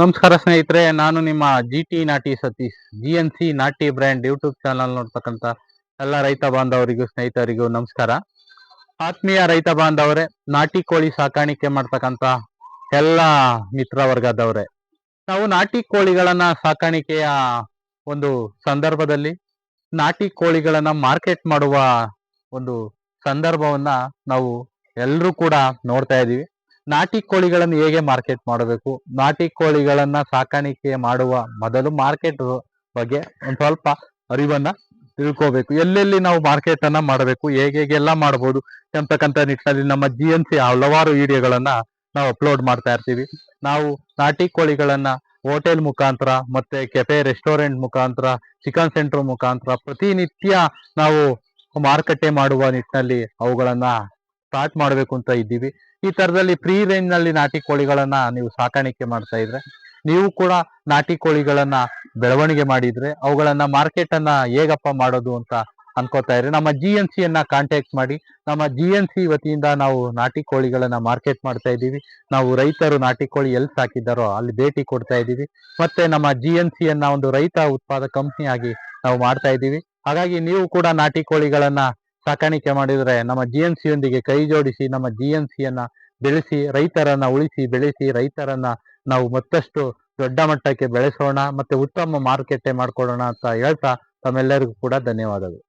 ನಮಸ್ಕಾರ ಸ್ನೇಹಿತರೆ, ನಾನು ನಿಮ್ಮ ಜಿ ಟಿ ನಾಟಿ ಸತೀಶ್ ಜಿ ಎನ್ ಸಿ ನಾಟಿ ಬ್ರ್ಯಾಂಡ್ ಯೂಟ್ಯೂಬ್ ಚಾನಲ್ ನೋಡ್ತಕ್ಕಂಥ ಎಲ್ಲ ರೈತ ಬಾಂಧವರಿಗೂ, ಸ್ನೇಹಿತರಿಗೂ ನಮಸ್ಕಾರ. ಆತ್ಮೀಯ ರೈತ ಬಾಂಧವರೇ, ನಾಟಿ ಕೋಳಿ ಸಾಕಾಣಿಕೆ ಮಾಡ್ತಕ್ಕಂಥ ಎಲ್ಲ ಮಿತ್ರ ವರ್ಗದವರೇ, ನಾವು ನಾಟಿ ಕೋಳಿಗಳನ್ನ ಸಾಕಾಣಿಕೆಯ ಒಂದು ಸಂದರ್ಭದಲ್ಲಿ, ನಾಟಿ ಕೋಳಿಗಳನ್ನ ಮಾರ್ಕೆಟ್ ಮಾಡುವ ಒಂದು ಸಂದರ್ಭವನ್ನ ನಾವು ಎಲ್ಲರೂ ಕೂಡ ನೋಡ್ತಾ ಇದೀವಿ ನಾಟಿ ಕೋಳಿಗಳನ್ನು ಹೇಗೆ ಮಾರ್ಕೆಟ್ ಮಾಡಬೇಕು? ನಾಟಿ ಕೋಳಿಗಳನ್ನ ಸಾಕಾಣಿಕೆ ಮಾಡುವ ಮೊದಲು ಮಾರ್ಕೆಟ್ ಬಗ್ಗೆ ಒಂದು ಸ್ವಲ್ಪ ಅರಿವನ್ನ ತಿಳ್ಕೋಬೇಕು. ಎಲ್ಲೆಲ್ಲಿ ನಾವು ಮಾರ್ಕೆಟ್ ಅನ್ನ ಮಾಡಬೇಕು? ಹೇಗೆ ಹೇಗೆಲ್ಲ ಮಾಡಬಹುದು ಎಂತಕ್ಕಂಥ ನಿಟ್ಟಿನಲ್ಲಿ ನಮ್ಮ ಜಿ ಎನ್ ಸಿ ಹಲವಾರು ವಿಡಿಯೋಗಳನ್ನ ನಾವು ಅಪ್ಲೋಡ್ ಮಾಡ್ತಾ ಇರ್ತೀವಿ. ನಾವು ನಾಟಿ ಕೋಳಿಗಳನ್ನ ಹೋಟೆಲ್ ಮುಖಾಂತರ ಮತ್ತೆ ಕೆಫೆ ರೆಸ್ಟೋರೆಂಟ್ ಮುಖಾಂತರ ಚಿಕನ್ ಸೆಂಟರ್ ಮುಖಾಂತರ ಪ್ರತಿನಿತ್ಯ ನಾವು ಮಾರುಕಟ್ಟೆ ಮಾಡುವ ನಿಟ್ಟಿನಲ್ಲಿ ಅವುಗಳನ್ನ ಸ್ಟಾರ್ಟ್ ಮಾಡಬೇಕು ಅಂತ ಇದ್ದೀವಿ. ಈ ತರದಲ್ಲಿ ಫ್ರೀ ರೇಂಜ್ನಲ್ಲಿ ನಾಟಿ ಕೋಳಿಗಳನ್ನ ನೀವು ಸಾಕಾಣಿಕೆ ಮಾಡ್ತಾ ಇದ್ರೆ, ನೀವು ಕೂಡ ನಾಟಿ ಕೋಳಿಗಳನ್ನ ಬೆಳವಣಿಗೆ ಮಾಡಿದ್ರೆ, ಅವುಗಳನ್ನ ಮಾರ್ಕೆಟ್ ಅನ್ನ ಹೇಗಪ್ಪ ಮಾಡೋದು ಅಂತ ಅನ್ಕೋತಾ ಇದ್ರೆ, ನಮ್ಮ ಜಿ ಎನ್ ಸಿ ಅನ್ನ ಕಾಂಟ್ಯಾಕ್ಟ್ ಮಾಡಿ, ನಮ್ಮ ಜಿ ಎನ್ ಸಿ ವತಿಯಿಂದ ನಾವು ನಾಟಿ ಕೋಳಿಗಳನ್ನ ಮಾರ್ಕೆಟ್ ಮಾಡ್ತಾ ಇದ್ದೀವಿ. ನಾವು ರೈತರು ನಾಟಿ ಕೋಳಿ ಎಲ್ಲಿ ಸಾಕಿದ್ದಾರೋ ಅಲ್ಲಿ ಭೇಟಿ ಕೊಡ್ತಾ ಇದ್ದೀವಿ. ಮತ್ತೆ ನಮ್ಮ ಜಿ ಎನ್ ಸಿ ಅನ್ನ ಒಂದು ರೈತ ಉತ್ಪಾದಕ ಕಂಪ್ನಿಯಾಗಿ ನಾವು ಮಾಡ್ತಾ ಇದ್ದೀವಿ. ಹಾಗಾಗಿ ನೀವು ಕೂಡ ನಾಟಿ ಕೋಳಿಗಳನ್ನ ಸಾಕಾಣಿಕೆ ಮಾಡಿದ್ರೆ ನಮ್ಮ ಜಿ ಎನ್ ಸಿಯೊಂದಿಗೆ ಕೈ ಜೋಡಿಸಿ ನಮ್ಮ ಜಿ ಎನ್ ಸಿಯನ್ನ ಬೆಳೆಸಿ, ರೈತರನ್ನ ಉಳಿಸಿ, ಬೆಳೆಸಿ, ರೈತರನ್ನ ನಾವು ಮತ್ತಷ್ಟು ದೊಡ್ಡ ಮಟ್ಟಕ್ಕೆ ಬೆಳೆಸೋಣ, ಮತ್ತೆ ಉತ್ತಮ ಮಾರುಕಟ್ಟೆ ಮಾಡ್ಕೊಳ್ಳೋಣ ಅಂತ ಹೇಳ್ತಾ ತಮ್ಮೆಲ್ಲರಿಗೂ ಕೂಡ ಧನ್ಯವಾದಗಳು.